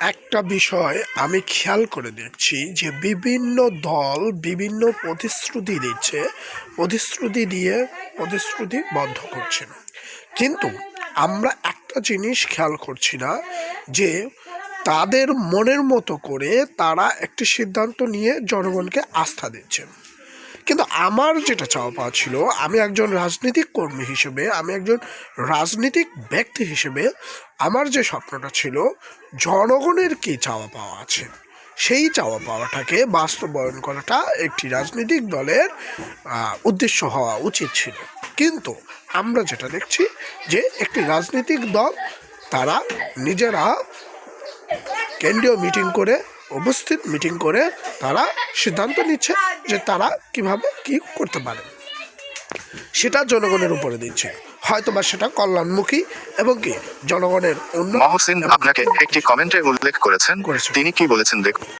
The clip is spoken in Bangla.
একটা বিষয় আমি খেয়াল করে দেখছি যে বিভিন্ন দল বিভিন্ন প্রতিশ্রুতি দিচ্ছে, প্রতিশ্রুতি দিয়ে প্রতিশ্রুতি বদ্ধ করছে। কিন্তু আমরা একটা জিনিস খেয়াল করছি না যে তাদের মনের মতো করে তারা একটি সিদ্ধান্ত নিয়ে জনগণকে আস্থা দিচ্ছে। কিন্তু আমার যেটা চাওয়া পাওয়া ছিল, আমি একজন রাজনৈতিক কর্মী হিসেবে, আমি একজন রাজনৈতিক ব্যক্তি হিসেবে আমার যে স্বপ্নটা ছিল, জনগণের কি চাওয়া পাওয়া আছে? সেই চাওয়া পাওয়াটাকে বাস্তবায়ন করাটা একটি রাজনৈতিক দলের উদ্দেশ্য হওয়া উচিত ছিল। কিন্তু আমরা যেটা দেখছি যে একটি রাজনৈতিক দল, তারা নিজেরা কেন্দ্রীয় মিটিং করে উপস্থিত মিটিং করে তারা সিদ্ধান্ত নিচ্ছে যে তারা কীভাবে কি করতে পারে। সেটা জনগণের উপরে দিচ্ছে। হয়তো বা সেটা কল্যাণমুখী এবং কি জনগণের অন্য মহসিন আপনাকে একটি কমেন্টে উল্লেখ করেছেন। করেছেন। তিনি কি বলেছেন দেখুন।